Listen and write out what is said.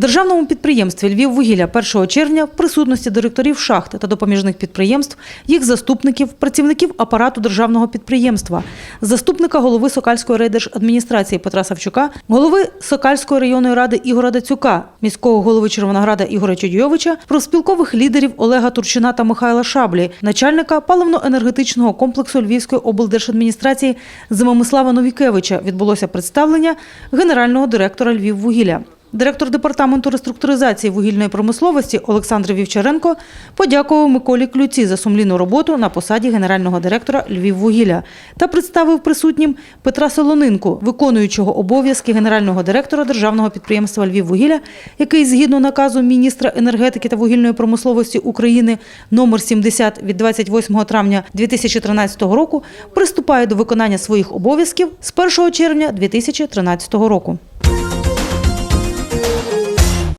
Державному підприємстві Львіввугілля 1 червня в присутності директорів шахт та допоміжних підприємств, їх заступників, працівників апарату державного підприємства, заступника голови Сокальської райдержадміністрації Петра Савчука, голови Сокальської районної ради Ігора Дацюка, міського голови Червонограда Ігоря Чудйовича, профспілкових лідерів Олега Турчина та Михайла Шаблі, начальника паливно-енергетичного комплексу Львівської облдержадміністрації Зимомислава Новікевича відбулося представлення генерального директора Львіввугілля. Директор департаменту реструктуризації вугільної промисловості Олександр Вівчаренко подякував Миколі Клюці за сумлінну роботу на посаді генерального директора Львіввугілля та представив присутнім Петра Солонинку, виконуючого обов'язки генерального директора державного підприємства Львіввугілля, який згідно наказу міністра енергетики та вугільної промисловості України номер 70 від 28 травня 2013 року приступає до виконання своїх обов'язків з 1 червня 2013 року.